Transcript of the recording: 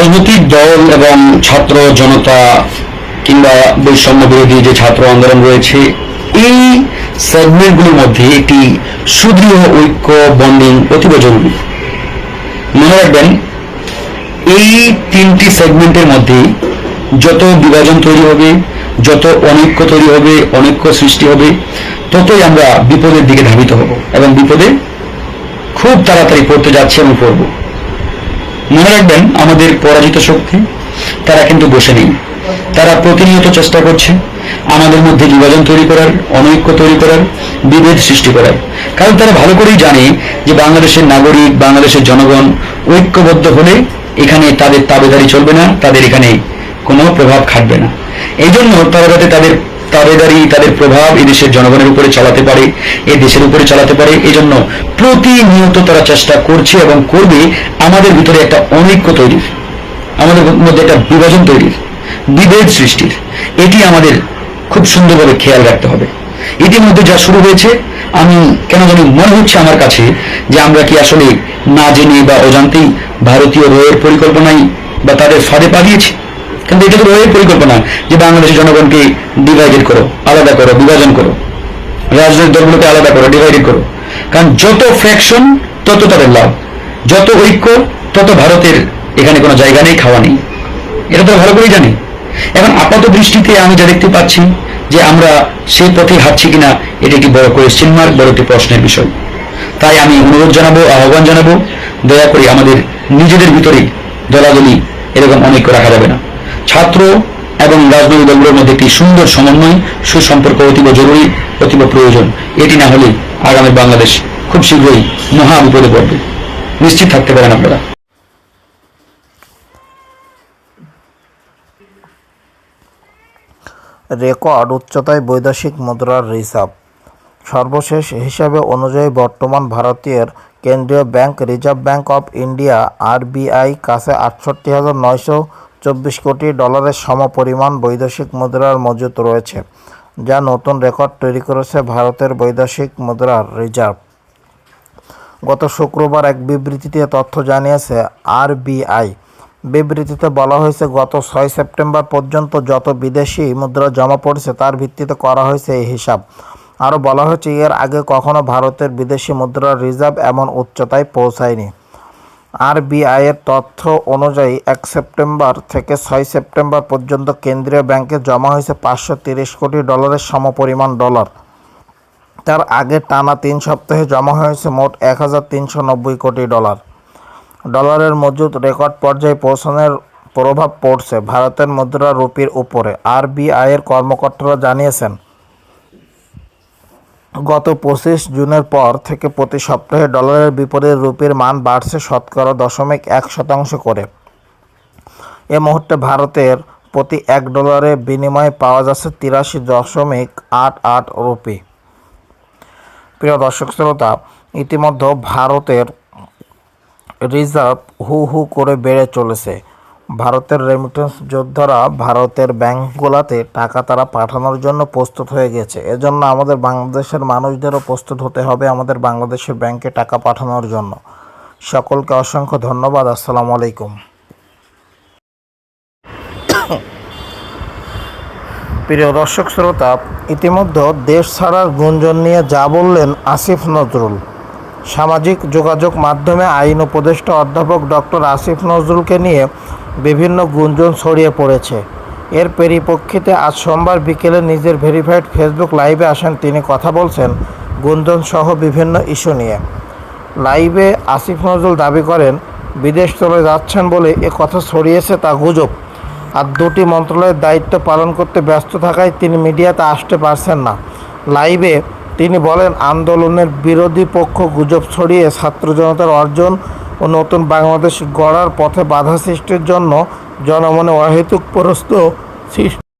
রাজনৈতিক দল এবং ছাত্র জনতা কিংবা বৈষম্য বিরোধী যে ছাত্র আন্দোলন রয়েছে, এই সেগমেন্টগুলোর মধ্যে একটি সুদৃঢ় ঐক্য বন্ডিং অতীব জরুরি মনে রাখবেন, এই তিনটি সেগমেন্টের মধ্যে যত বিভাজন তৈরি হবে, যত অনৈক্য তৈরি হবে, অনৈক্য সৃষ্টি হবে, ততই আমরা বিপদের দিকে ধাবিত হব এবং বিপদে খুব তাড়াতাড়ি পড়তে যাচ্ছি এবং পড়ব। মনে রাখবেন, আমাদের পরাজিত শক্তি, তারা কিন্তু বসে নেই। তারা প্রতিনিয়ত চেষ্টা করছে আমাদের মধ্যে বিভাজন তৈরি করার, অনৈক্য তৈরি করার, বিভেদ সৃষ্টি করার। কারণ তারা ভালো করেই জানে যে বাংলাদেশের নাগরিক, বাংলাদেশের জনগণ ঐক্যবদ্ধ হলে এখানে তাদের তাবেদারি চলবে না, তাদের এখানে কোনো প্রভাব খাটবে না। এই জন্য তারা যাতে তাদের তাবেদারি তাদের প্রভাব এই দেশের জনগণের উপরে চালাতে পারে এ দেশের উপরে চালাতে পারে এই জন্য প্রতিনিয়ত তারা চেষ্টা করছে এবং করবে আমাদের ভিতরে একটা অনৈক্য তৈরির আমাদের মধ্যে একটা বিভাজন তৈরির বিভেদ সৃষ্টির। এটি আমাদের খুব সুন্দরভাবে খেয়াল রাখতে হবে। ইতিমধ্যে যা শুরু হয়েছে, আমি কেন জানি মনে হচ্ছে আমার কাছে যে আমরা কি আসলে না জেনে বা অজান্তেই ভারতীয় রয়ের পরিকল্পনায় বা তাদের ফাঁদে পা দিয়েছি? কিন্তু এটা তো রয়ের পরিকল্পনা যে বাংলাদেশের জনগণকে ডিভাইডেড করো, আলাদা করো, বিভাজন করো। রাজনৈতিক দলগুলোকে আলাদা করো ডিভাইডেড করো। কারণ যত ফ্র্যাকশন তত তাদের লাভ। যত ঐক্য, তত ভারতের এখানে কোনো জায়গা নেই, খাওয়া নেই। এটা তো ভালো করেই জানি। এখন আপাত দৃষ্টিতে আমি যা দেখতে পাচ্ছি যে আমরা সেই পথে হাঁটছি কিনা, এটা একটি বড় কোয়েশ্চেন মার্ক বড় একটি প্রশ্নের বিষয়। তাই আমি অনুরোধ জানাব, আহ্বান জানাব, দয়া করে আমাদের নিজেদের ভিতরেই দলাদলি এরকম অনেক রাখা যাবে না। ছাত্র এবং রাজনৈতিক দলগুলোর মধ্যে একটি সুন্দর সমন্বয়, সুসম্পর্ক অতীব জরুরি, অতীব প্রয়োজন। এটি না হলে আগামী বাংলাদেশ খুব শীঘ্রই মহা বিপদে পড়বে। নিশ্চিত থাকতে পারেন আপনারা। রেকর্ড উচ্চতায় বৈদেশিক মুদ্রার রিজার্ভ। সর্বশেষ হিসাবে অনুযায়ী বর্তমান ভারতীয় কেন্দ্রীয় bank, reserve bank of India, RBI, কাছে আটষট্টি হাজার নয়শো চব্বিশ কোটি ডলারের সমপরিমাণ বৈদেশিক মুদ্রার মজুত রয়েছে, যা নতুন রেকর্ড তৈরি করেছে ভারতের বৈদেশিক মুদ্রার রিজার্ভ। গত শুক্রবার এক বিবৃতিতে তথ্য জানিয়েছে, আরবিআই। বিবৃতিতে বলা হয়েছে, গত ছয় সেপ্টেম্বর পর্যন্ত যত বিদেশি মুদ্রা জমা পড়েছে, তার ভিত্তিতে করা হয়েছে এই হিসাব। আরও বলা হয়েছে, এর আগে কখনো ভারতের বিদেশি মুদ্রার রিজার্ভ এমন উচ্চতায় পৌঁছায়নি। আরবিআই এর তথ্য অনুযায়ী এক সেপ্টেম্বর থেকে ছয় সেপ্টেম্বর পর্যন্ত কেন্দ্রীয় ব্যাংকে জমা হয়েছে পাঁচশো তিরিশ কোটি ডলারের সমপরিমাণ ডলার। তার আগে টানা তিন সপ্তাহে জমা হয়েছে মোট এক হাজার তিনশো নব্বই কোটি ডলার। ডলারের মজুদ রেকর্ড পর্যায়ে পৌঁছানোর প্রভাব পড়ছে। ভারতের মুদ্রা রুপির উপরে। আরবিআইয়ের কর্মকর্তারা জানিয়েছেন গত পঁচিশ জুনের পর থেকে প্রতি সপ্তাহে ডলারের বিপরীতে রুপির মান বাড়ছে শতকরা দশমিক এক শতাংশ করে। এ মুহূর্তে ভারতের প্রতি এক ডলারে বিনিময়ে পাওয়া যাচ্ছে তিরাশি দশমিক আট আট রুপি। প্রিয় দর্শক শ্রোতা, ইতিমধ্যে ভারতের রিজার্ভ হু হু করে বেড়ে চলেছে। ভারতের রেমিটেন্স যোদ্ধারা ভারতের ব্যাংকগুলোতে টাকা তারা পাঠানোর জন্য প্রস্তুত হয়ে গেছে। এজন্য আমাদের বাংলাদেশের মানুষদেরও প্রস্তুত হতে হবে আমাদের বাংলাদেশের ব্যাংকে টাকা পাঠানোর জন্য। সকলকে অসংখ্য ধন্যবাদ, আসসালামু আলাইকুম। প্রিয় দর্শক শ্রোতা, ইতিমধ্যে দেশ ছাড়ার গুঞ্জন নিয়ে যা বললেন আসিফ নজরুল। সামাজিক যোগাযোগ মাধ্যমে আইন উপদেষ্টা অধ্যাপক ডক্টর আসিফ নজরুলকে নিয়ে বিভিন্ন গুঞ্জন ছড়িয়ে পড়েছে। এর পরিপ্রেক্ষিতে আজ সোমবার বিকেলে নিজের ভেরিফাইড ফেসবুক লাইভে আসেন তিনি। কথা বলছেন গুঞ্জন সহ বিভিন্ন ইস্যু নিয়ে। লাইভে আসিফ নজরুল দাবি করেন, বিদেশ চলে যাচ্ছেন বলে এ কথা ছড়িয়েছে তা গুজব। আর দুটি মন্ত্রণালয়ের দায়িত্ব পালন করতে ব্যস্ত থাকায় তিনি মিডিয়াতে আসতে পারছেন না। লাইভে তিনি বলেন, আন্দোলনের বিরোধী পক্ষ গুজব ছড়িয়ে ছাত্র জনতার অর্জন ও নতুন বাংলাদেশ গড়ার পথে বাধা সৃষ্টির জন্য জনমনে অহেতুক প্রস্ত সৃষ্টি